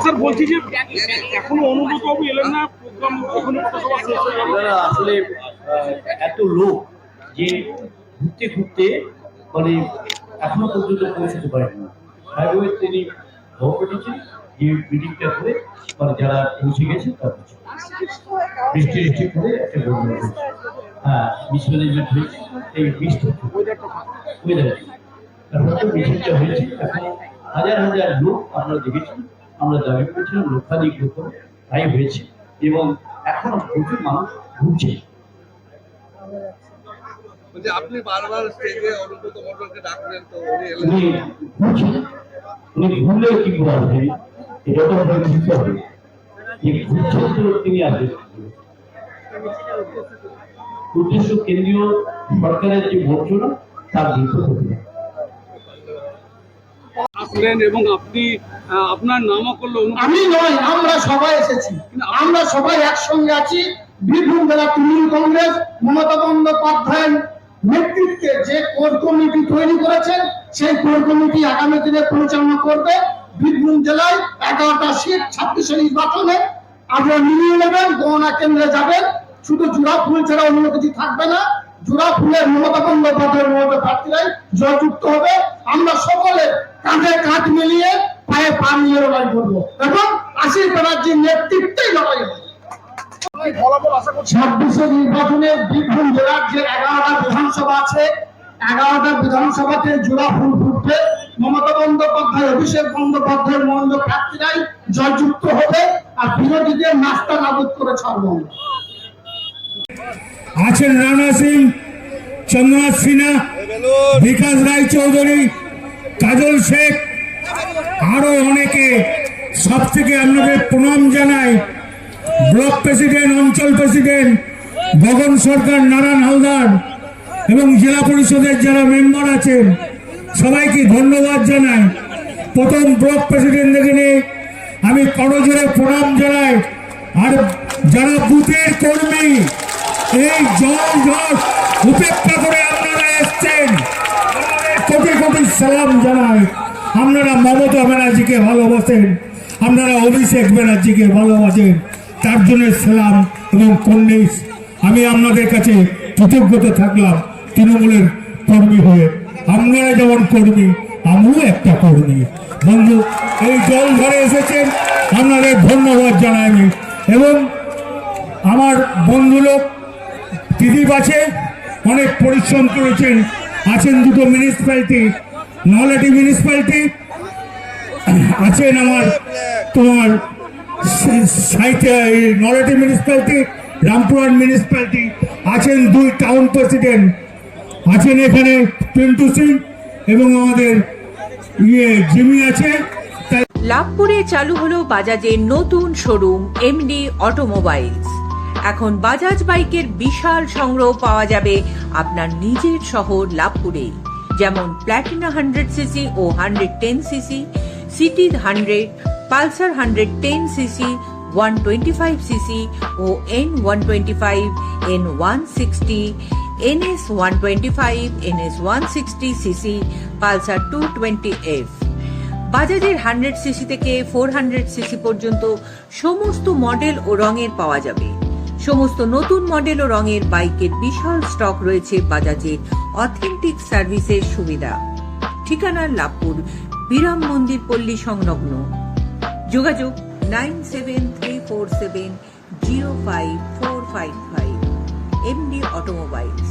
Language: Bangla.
স্যার বলছি যে এখনও অনুভূত বাবু এলেন না প্রোগ্রাম এখনও আসলে এত লোক যে ঘুরতে ঘুরতে মানে এখনও পর্যন্ত পৌঁছতে পারেনি হাইওয়ে তিনি খবর যে মিটিংটা করে মানে যারা পৌঁছে গেছে তার বৃষ্টি বৃষ্টি করে একটা গন্ডগোল হ্যাঁ মিসম্যানেজমেন্ট হয়েছে এই বৃষ্টি ওয়েদার তারপরে তো মিছিলটা হয়েছে এখন হাজার হাজার লোক আমরা দেখেছি আমরা দাবি করেছিলাম লক্ষাধিক লোক তাই হয়েছে এবং এখনও প্রচুর মানুষ ঘুরছে। আপনি বারবার স্টেজে অনুব্রত মন্ডলকে ডাকলেন তো উনি উনি ঘুরলে কি করে এটা তো আমাদের বুঝতে হবে। যে ঘুরছেন তো তিনি আসবেন উদ্দেশ্য কেন্দ্রীয় সরকারের যে বঞ্চনা তার বিরুদ্ধে আসলেন এবং আপনি আপনার নামও করল আমি নয় আমরা সবাই এসেছি। আমরা সবাই একসঙ্গে আছি। বীরভূম জেলা তৃণমূল কংগ্রেস মমতা বন্দ্যোপাধ্যায়ের নেতৃত্বে যে কোর কমিটি তৈরি করেছেন সেই কোর কমিটি আগামী দিনে পরিচালনা করবে। বীরভূম জেলায় এগারোটা সিট ছাব্বিশে নির্বাচনে। আপনারা মিলিয়ে নেবেন গণনা কেন্দ্রে যাবেন। শুধু জোড়া ফুল ছাড়া অন্য কিছু থাকবে না। জোড়া ফুলের মমতা বন্দ্যোপাধ্যায়ের মমতা প্রার্থীরাই জয়যুক্ত হবে। আমরা সকলে কাঁধে কাঁধ মিলিয়ে পায়ে পা মিলিয়ে লড়াই করব। এবং আশিস ব্যানার্জির নেতৃত্বেই লড়াই হবে। ছাব্বিশে নির্বাচনে বীরভূম জেলার যে এগারোটা বিধানসভা আছে এগারোটা বিধানসভাতে জোড়া ফুল ফুটবে। মমতা বন্দ্যোপাধ্যায় অভিষেক বন্দ্যোপাধ্যায়ের মন্দ প্রার্থীরাই জয়যুক্ত হবে আর বিরোধীদের নাস্তা নাবুদ করে ছাড়বো আছেন রানা সিং চন্দ্রনাথ সিনহা বিকাশ রায় চৌধুরী কাজল শেখ, আরও অনেকে। সব থেকে আপনাদের প্রণাম জানাই। ব্লক প্রেসিডেন্ট, অঞ্চল প্রেসিডেন্ট গগন সরকার, নারায়ণ হালদার এবং জেলা পরিষদের যারা মেম্বার আছেন, সবাইকে ধন্যবাদ জানাই। প্রথম ব্লক প্রেসিডেন্ট নিয়ে আমি করজোরে প্রণাম জানাই। আর যারা বুথের কর্মী, এই জল জল উপেক্ষা করে আপনারা এসছেন। সালাম জানাই। আপনারা মমতা ব্যানার্জিকে ভালোবাসেন, আপনারা অভিষেক ব্যানার্জিকে ভালোবাসেন, তার জন্য সালাম এবং কন্যেশ আমি আপনাদের কাছে কৃতজ্ঞতা থাকলাম, তৃণমূলের কর্মী হয়ে। আপনারা যেমন কর্মী, আমিও একটা কর্মী। বন্ধু, এই জল ঘরে এসেছেন, আপনাদের ধন্যবাদ জানাই আমি। এবং আমার বন্ধু লোক দিলীপ আছে অনেক পরিশ্রম করেছেন, আছেন দুটো মিউনিসিপ্যালিটি নলেটি মিউনিসিপ্যালিটি আছেন আমার তোমার নলেটি মিউনিসিপ্যালিটি, রামপুরহাট মিউনিসিপ্যালিটি আছেন দুই টাউন প্রেসিডেন্ট। আছেন এখানে পিন্টু সিং এবং আমাদের ইয়ে জিমি আছে। লাভপুরে চালু হলো বাজাজের নতুন শোরুম এমডি অটোমোবাইলস এখন বাজাজ বাইকের বিশাল সংগ্রহ পাওয়া যাবে আপনার নিজের শহর লাভপুরেই। যেমন প্ল্যাটিনা হান্ড্রেড সিসি ও hundred ten CC CT hundred Pulsar hundred ten CC one twenty five CC ও N one twenty five N one sixty NS one twenty five NS one sixty CC Pulsar two twenty F বাজাজের hundred CC থেকে ফোর হান্ড্রেড সিসি পর্যন্ত সমস্ত মডেল ও রঙের পাওয়া যাবে। সমস্ত নতুন মডেল ও রঙের বাইকের বিশাল স্টক রয়েছে বাজাজের অথেন্টিক সার্ভিসের সুবিধা। ঠিকানার লাভপুর, বিরাম মন্দির পল্লী সংলগ্ন। যোগাযোগ nine seven three four seven zero five four five five. MD automobiles.